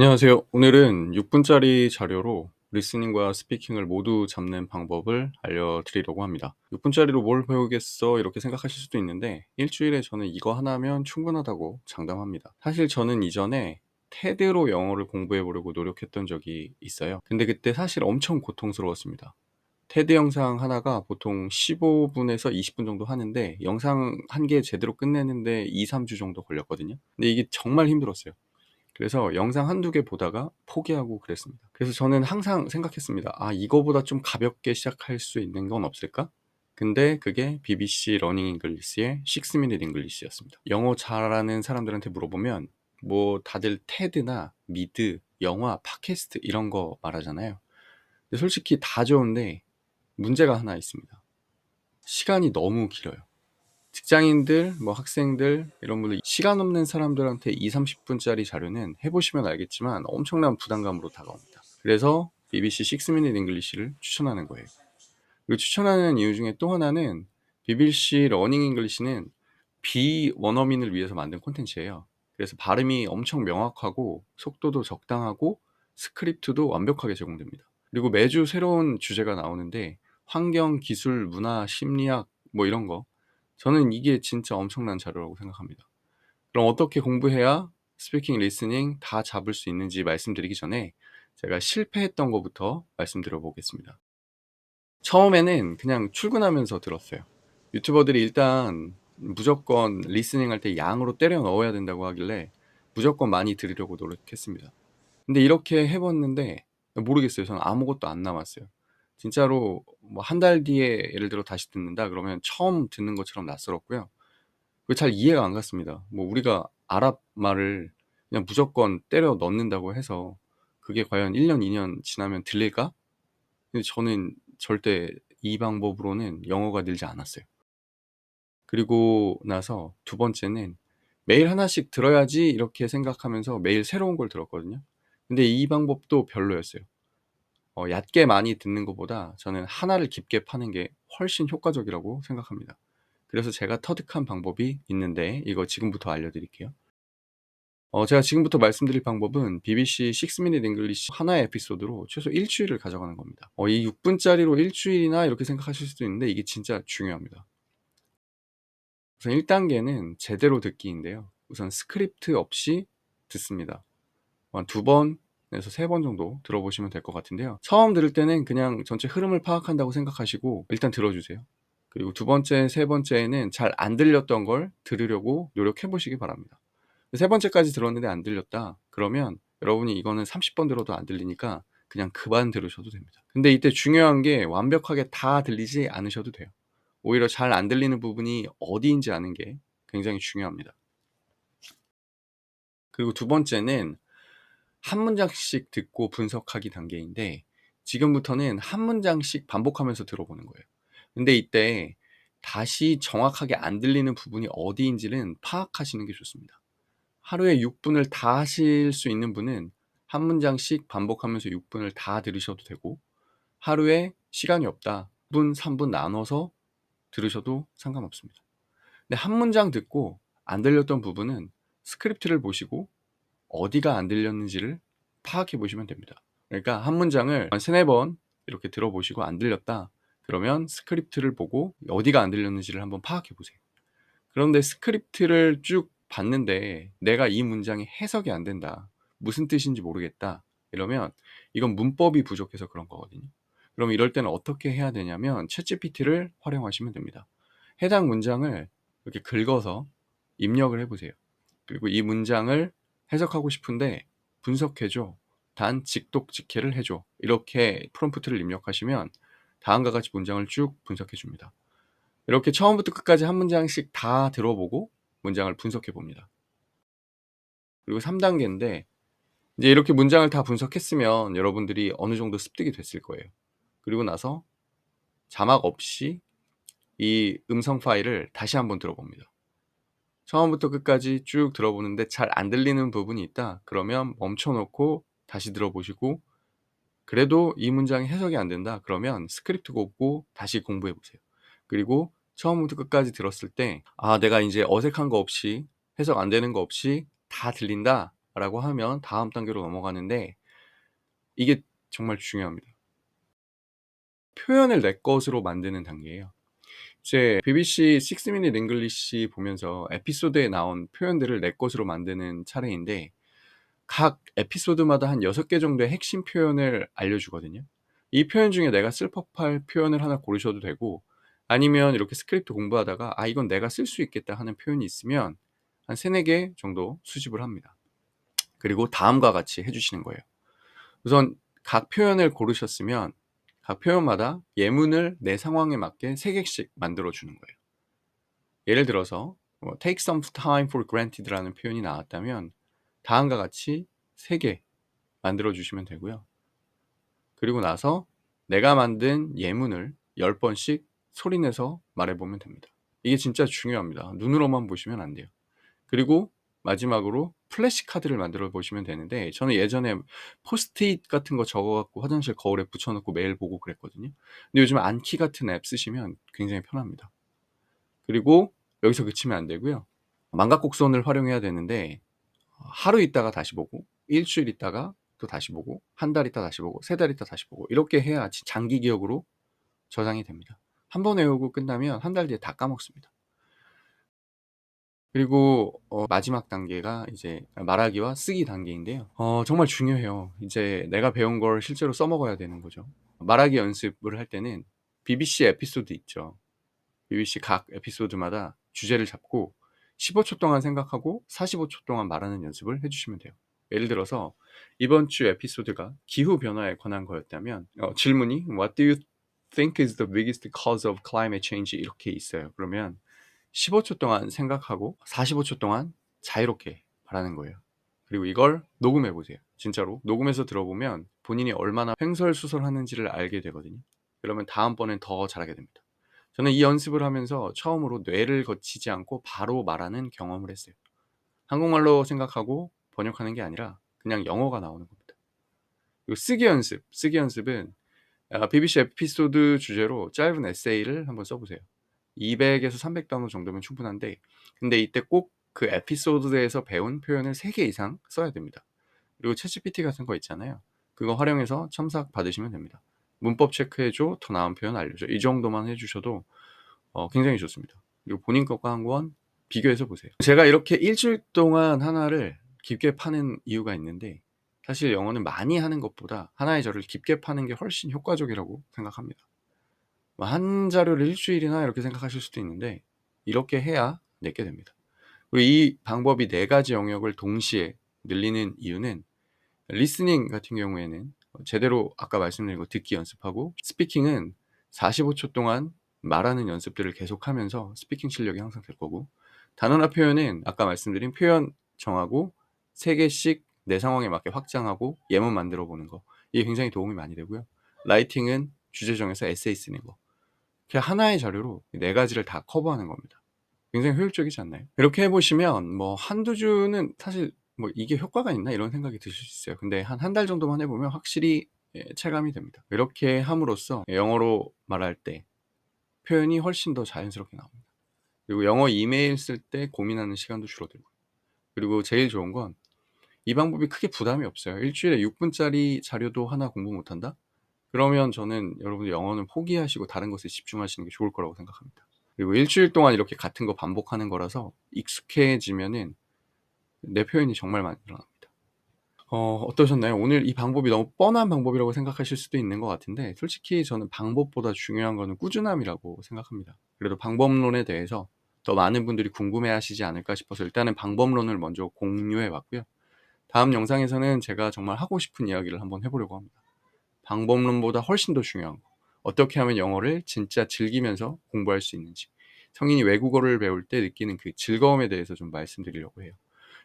안녕하세요. 오늘은 6분짜리 자료로 리스닝과 스피킹을 모두 잡는 방법을 알려드리려고 합니다. 6분짜리로 뭘 배우겠어? 이렇게 생각하실 수도 있는데 일주일에 저는 이거 하나면 충분하다고 장담합니다. 사실 저는 이전에 테드로 영어를 공부해 보려고 노력했던 적이 있어요. 근데 그때 사실 엄청 고통스러웠습니다. 테드 영상 하나가 보통 15분에서 20분 정도 하는데 영상 한 개 제대로 끝내는데 2, 3주 정도 걸렸거든요. 근데 이게 정말 힘들었어요. 그래서 영상 한두 개 보다가 포기하고 그랬습니다. 그래서 저는 항상 생각했습니다. 아, 이거보다 좀 가볍게 시작할 수 있는 건 없을까? 근데 그게 BBC 러닝 잉글리시의 6 minute English였습니다. 영어 잘하는 사람들한테 물어보면 뭐 다들 테드나 미드, 영화, 팟캐스트 이런 거 말하잖아요. 근데 솔직히 다 좋은데 문제가 하나 있습니다. 시간이 너무 길어요. 직장인들, 뭐 학생들 이런 분들 시간 없는 사람들한테 2, 30분짜리 자료는 해보시면 알겠지만 엄청난 부담감으로 다가옵니다. 그래서 BBC 6 Minute English를 추천하는 거예요. 그리고 추천하는 이유 중에 또 하나는 BBC 러닝 잉글리시는 비원어민을 위해서 만든 콘텐츠예요. 그래서 발음이 엄청 명확하고 속도도 적당하고 스크립트도 완벽하게 제공됩니다. 그리고 매주 새로운 주제가 나오는데 환경, 기술, 문화, 심리학 뭐 이런 거 저는 이게 진짜 엄청난 자료라고 생각합니다. 그럼 어떻게 공부해야 스피킹, 리스닝 다 잡을 수 있는지 말씀드리기 전에 제가 실패했던 것부터 말씀드려 보겠습니다. 처음에는 그냥 출근하면서 들었어요. 유튜버들이 일단 무조건 리스닝 할 때 양으로 때려 넣어야 된다고 하길래 무조건 많이 들으려고 노력했습니다. 근데 이렇게 해봤는데 모르겠어요. 저는 아무것도 안 남았어요. 진짜로 뭐 한 달 뒤에 예를 들어 다시 듣는다 그러면 처음 듣는 것처럼 낯설었고요. 잘 이해가 안 갔습니다. 뭐 우리가 아랍 말을 그냥 무조건 때려 넣는다고 해서 그게 과연 1년, 2년 지나면 들릴까? 근데 저는 절대 이 방법으로는 영어가 늘지 않았어요. 그리고 나서 두 번째는 매일 하나씩 들어야지 이렇게 생각하면서 매일 새로운 걸 들었거든요. 근데 이 방법도 별로였어요. 어, 얕게 많이 듣는 것보다 저는 하나를 깊게 파는 게 훨씬 효과적이라고 생각합니다. 그래서 제가 터득한 방법이 있는데 이거 지금부터 알려드릴게요. 어, 제가 지금부터 말씀드릴 방법은 BBC 6 Minute English 하나의 에피소드로 최소 일주일을 가져가는 겁니다. 어, 이 6분짜리로 일주일이나 이렇게 생각하실 수도 있는데 이게 진짜 중요합니다. 우선 1단계는 제대로 듣기인데요. 우선 스크립트 없이 듣습니다. 한두번 에서 세 번 정도 들어보시면 될 것 같은데요. 처음 들을 때는 그냥 전체 흐름을 파악한다고 생각하시고 일단 들어주세요. 그리고 두 번째, 세 번째에는 잘 안 들렸던 걸 들으려고 노력해 보시기 바랍니다. 세 번째까지 들었는데 안 들렸다. 그러면 여러분이 이거는 30번 들어도 안 들리니까 그냥 그만 들으셔도 됩니다. 근데 이때 중요한 게 완벽하게 다 들리지 않으셔도 돼요. 오히려 잘 안 들리는 부분이 어디인지 아는 게 굉장히 중요합니다. 그리고 두 번째는 한 문장씩 듣고 분석하기 단계인데 지금부터는 한 문장씩 반복하면서 들어보는 거예요. 근데 이때 다시 정확하게 안 들리는 부분이 어디인지는 파악하시는 게 좋습니다. 하루에 6분을 다 하실 수 있는 분은 한 문장씩 반복하면서 6분을 다 들으셔도 되고 하루에 시간이 없다. 2분, 3분 나눠서 들으셔도 상관없습니다. 근데 한 문장 듣고 안 들렸던 부분은 스크립트를 보시고 어디가 안 들렸는지를 파악해 보시면 됩니다. 그러니까 한 문장을 세네 번 이렇게 들어보시고 안 들렸다. 그러면 스크립트를 보고 어디가 안 들렸는지를 한번 파악해 보세요. 그런데 스크립트를 쭉 봤는데 내가 이 문장이 해석이 안 된다. 무슨 뜻인지 모르겠다. 이러면 이건 문법이 부족해서 그런 거거든요. 그럼 이럴 때는 어떻게 해야 되냐면 챗GPT를 활용하시면 됩니다. 해당 문장을 이렇게 긁어서 입력을 해보세요. 그리고 이 문장을 해석하고 싶은데 분석해줘. 단 직독 직해를 해줘. 이렇게 프롬프트를 입력하시면 다음과 같이 문장을 쭉 분석해 줍니다. 이렇게 처음부터 끝까지 한 문장씩 다 들어보고 문장을 분석해 봅니다. 그리고 3단계인데 이제 이렇게 문장을 다 분석했으면 여러분들이 어느 정도 습득이 됐을 거예요. 그리고 나서 자막 없이 이 음성 파일을 다시 한번 들어봅니다. 처음부터 끝까지 쭉 들어보는데 잘 안 들리는 부분이 있다. 그러면 멈춰 놓고 다시 들어보시고 그래도 이 문장이 해석이 안 된다. 그러면 스크립트 곱고 다시 공부해 보세요. 그리고 처음부터 끝까지 들었을 때, 아, 내가 이제 어색한 거 없이 해석 안 되는 거 없이 다 들린다. 라고 하면 다음 단계로 넘어가는데 이게 정말 중요합니다. 표현을 내 것으로 만드는 단계예요. 이제 BBC 6 Minute English 보면서 에피소드에 나온 표현들을 내 것으로 만드는 차례인데 각 에피소드마다 한 6개 정도의 핵심 표현을 알려주거든요. 이 표현 중에 내가 쓸 법할 표현을 하나 고르셔도 되고 아니면 이렇게 스크립트 공부하다가 아 이건 내가 쓸 수 있겠다 하는 표현이 있으면 한 3, 4개 정도 수집을 합니다. 그리고 다음과 같이 해주시는 거예요. 우선 각 표현을 고르셨으면 각 표현마다 예문을 내 상황에 맞게 3개씩 만들어 주는 거예요. 예를 들어서 뭐, take some time for granted라는 표현이 나왔다면 다음과 같이 3개 만들어 주시면 되고요. 그리고 나서 내가 만든 예문을 10번씩 소리내서 말해보면 됩니다. 이게 진짜 중요합니다. 눈으로만 보시면 안 돼요. 그리고 마지막으로 플래시 카드를 만들어 보시면 되는데 저는 예전에 포스트잇 같은 거 적어갖고 화장실 거울에 붙여놓고 매일 보고 그랬거든요. 근데 요즘 안키 같은 앱 쓰시면 굉장히 편합니다. 그리고 여기서 그치면 안 되고요. 망각곡선을 활용해야 되는데 하루 있다가 다시 보고 일주일 있다가 또 다시 보고 한 달 있다 다시 보고 세 달 있다 다시 보고 이렇게 해야 장기 기억으로 저장이 됩니다. 한 번 외우고 끝나면 한 달 뒤에 다 까먹습니다. 그리고 어, 마지막 단계가 이제 말하기와 쓰기 단계인데요. 어, 정말 중요해요. 이제 내가 배운 걸 실제로 써먹어야 되는 거죠. 말하기 연습을 할 때는 BBC 에피소드 있죠. BBC 각 에피소드마다 주제를 잡고 15초 동안 생각하고 45초 동안 말하는 연습을 해주시면 돼요. 예를 들어서 이번 주 에피소드가 기후 변화에 관한 거였다면 어, 질문이 What do you think is the biggest cause of climate change 이렇게 있어요. 그러면 15초 동안 생각하고 45초 동안 자유롭게 말하는 거예요. 그리고 이걸 녹음해 보세요. 진짜로 녹음해서 들어보면 본인이 얼마나 횡설수설하는지를 알게 되거든요. 그러면 다음번엔 더 잘하게 됩니다. 저는 이 연습을 하면서 처음으로 뇌를 거치지 않고 바로 말하는 경험을 했어요. 한국말로 생각하고 번역하는 게 아니라 그냥 영어가 나오는 겁니다. 그리고 쓰기 연습, 쓰기 연습은 BBC 아, 에피소드 주제로 짧은 에세이를 한번 써보세요. 200에서 300 단어 정도면 충분한데 근데 이때 꼭 그 에피소드에서 배운 표현을 3개 이상 써야 됩니다. 그리고 챗GPT 같은 거 있잖아요. 그거 활용해서 첨삭 받으시면 됩니다. 문법 체크해줘, 더 나은 표현 알려줘. 이 정도만 해주셔도 어, 굉장히 좋습니다. 그리고 본인 것과 한 권 비교해서 보세요. 제가 이렇게 일주일 동안 하나를 깊게 파는 이유가 있는데 사실 영어는 많이 하는 것보다 하나의 절을 깊게 파는 게 훨씬 효과적이라고 생각합니다. 뭐한 자료를 일주일이나 이렇게 생각하실 수도 있는데 이렇게 해야 내게 됩니다. 그리고 이 방법이 네 가지 영역을 동시에 늘리는 이유는 리스닝 같은 경우에는 제대로 아까 말씀드린 거 듣기 연습하고 스피킹은 45초 동안 말하는 연습들을 계속하면서 스피킹 실력이 항상 될 거고 단어나 표현은 아까 말씀드린 표현 정하고 3개씩 내 상황에 맞게 확장하고 예문 만들어 보는 거 이게 굉장히 도움이 많이 되고요. 라이팅은 주제 정해서 에세이 쓰는 거 그냥 하나의 자료로 네 가지를 다 커버하는 겁니다. 굉장히 효율적이지 않나요? 이렇게 해보시면 뭐 한두 주는 사실 뭐 이게 효과가 있나 이런 생각이 드실 수 있어요. 근데 한 한 달 정도만 해보면 확실히 예, 체감이 됩니다. 이렇게 함으로써 영어로 말할 때 표현이 훨씬 더 자연스럽게 나옵니다. 그리고 영어 이메일 쓸 때 고민하는 시간도 줄어들고 그리고 제일 좋은 건 이 방법이 크게 부담이 없어요. 일주일에 6분짜리 자료도 하나 공부 못한다? 그러면 저는 여러분들 영어는 포기하시고 다른 것에 집중하시는 게 좋을 거라고 생각합니다. 그리고 일주일 동안 이렇게 같은 거 반복하는 거라서 익숙해지면은 내 표현이 정말 많이 늘어납니다. 어, 어떠셨나요? 오늘 이 방법이 너무 뻔한 방법이라고 생각하실 수도 있는 것 같은데, 솔직히 저는 방법보다 중요한 거는 꾸준함이라고 생각합니다. 그래도 방법론에 대해서 더 많은 분들이 궁금해 하시지 않을까 싶어서 일단은 방법론을 먼저 공유해 봤고요. 다음 영상에서는 제가 정말 하고 싶은 이야기를 한번 해보려고 합니다. 방법론보다 훨씬 더 중요한 거. 어떻게 하면 영어를 진짜 즐기면서 공부할 수 있는지. 성인이 외국어를 배울 때 느끼는 그 즐거움에 대해서 좀 말씀드리려고 해요.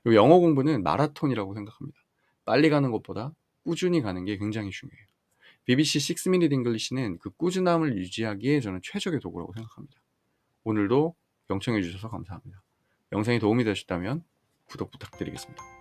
그리고 영어 공부는 마라톤이라고 생각합니다. 빨리 가는 것보다 꾸준히 가는 게 굉장히 중요해요. BBC 6 Minute English는 그 꾸준함을 유지하기에 저는 최적의 도구라고 생각합니다. 오늘도 경청해 주셔서 감사합니다. 영상이 도움이 되셨다면 구독 부탁드리겠습니다.